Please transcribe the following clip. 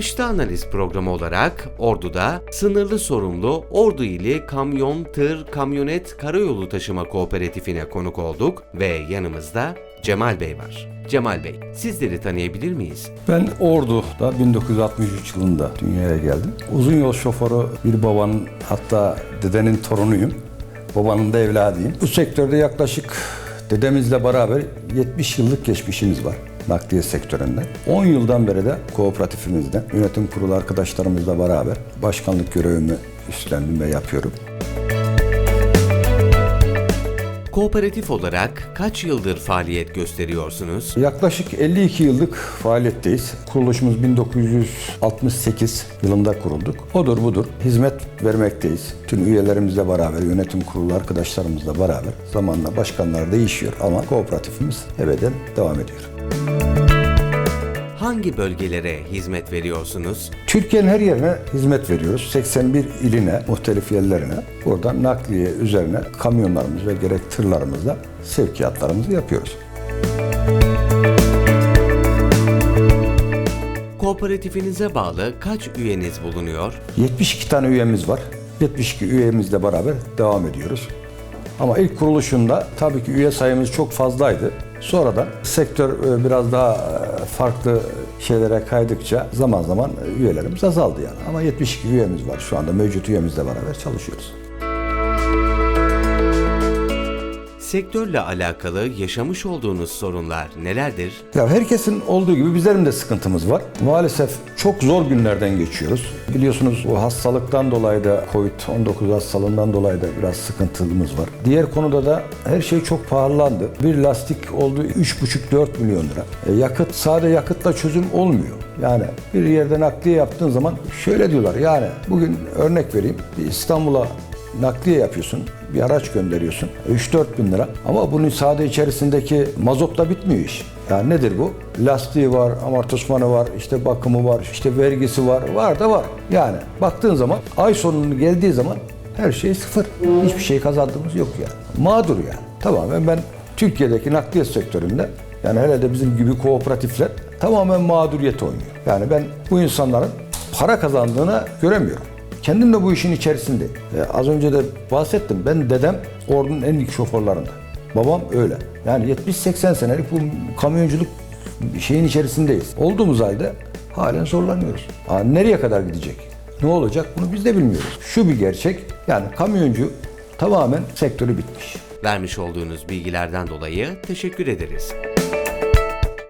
İşte analiz programı olarak Ordu'da sınırlı sorumlu Ordu ili Kamyon, Tır, Kamyonet, Karayolu Taşıma Kooperatifine konuk olduk ve yanımızda Cemal Bey var. Cemal Bey, sizleri tanıyabilir miyiz? Ben Ordu'da 1963 yılında dünyaya geldim. Uzun yol şoförü bir babanın hatta dedenin torunuyum. Babanın da evladıyım. Bu sektörde yaklaşık dedemizle beraber 70 yıllık geçmişimiz var nakliye sektöründe. 10 yıldan beri de kooperatifimizde yönetim kurulu arkadaşlarımızla beraber başkanlık görevimi üstlendim ve yapıyorum. Kooperatif olarak kaç yıldır faaliyet gösteriyorsunuz? Yaklaşık 52 yıllık faaliyetteyiz. Kuruluşumuz 1968 yılında kurulduk. Odur budur. Hizmet vermekteyiz. Tüm üyelerimizle beraber, yönetim kurulu arkadaşlarımızla beraber zamanla başkanlar değişiyor ama kooperatifimiz ebeden devam ediyor. Hangi bölgelere hizmet veriyorsunuz? Türkiye'nin her yerine hizmet veriyoruz. 81 iline, muhtelif yerlerine. Buradan nakliye üzerine kamyonlarımız ve gerek tırlarımızla sevkiyatlarımızı yapıyoruz. Kooperatifinize bağlı kaç üyeniz bulunuyor? 72 tane üyemiz var. 72 üyemizle beraber devam ediyoruz. Ama ilk kuruluşunda tabii ki üye sayımız çok fazlaydı. Sonradan sektör e, biraz daha e, farklı şeylere kaydıkça zaman zaman üyelerimiz azaldı yani. Ama 72 üyemiz var şu anda mevcut üyemizle beraber çalışıyoruz. Sektörle alakalı yaşamış olduğunuz sorunlar nelerdir? Ya herkesin olduğu gibi bizlerin de sıkıntımız var. Maalesef çok zor günlerden geçiyoruz. Biliyorsunuz bu hastalıktan dolayı da Covid-19 hastalığından dolayı da biraz sıkıntımız var. Diğer konuda da her şey çok pahalandı. Bir lastik oldu 3,5-4 milyon lira. E, yakıt sade yakıtla çözüm olmuyor. Yani bir yerde nakliye yaptığın zaman şöyle diyorlar yani bugün örnek vereyim İstanbul'a nakliye yapıyorsun, bir araç gönderiyorsun. 3-4 bin lira. Ama bunun sade içerisindeki mazotla bitmiyor iş. Yani nedir bu? Lastiği var, amortismanı var, işte bakımı var, işte vergisi var. Var da var. Yani baktığın zaman ay sonunu geldiği zaman her şey sıfır. Hiçbir şey kazandığımız yok yani. Mağdur yani. Tamamen ben Türkiye'deki nakliye sektöründe yani hele de bizim gibi kooperatifler tamamen mağduriyet oynuyor. Yani ben bu insanların para kazandığını göremiyorum. Kendim de bu işin içerisindeyim. E, az önce de bahsettim. Ben dedem ordunun en ilk şoförlerinden. Babam öyle. Yani 70-80 senelik bu kamyonculuk şeyin içerisindeyiz. Olduğumuz halde halen zorlanıyoruz. Aa, nereye kadar gidecek? Ne olacak bunu biz de bilmiyoruz. Şu bir gerçek. Yani kamyoncu tamamen sektörü bitmiş. Vermiş olduğunuz bilgilerden dolayı teşekkür ederiz.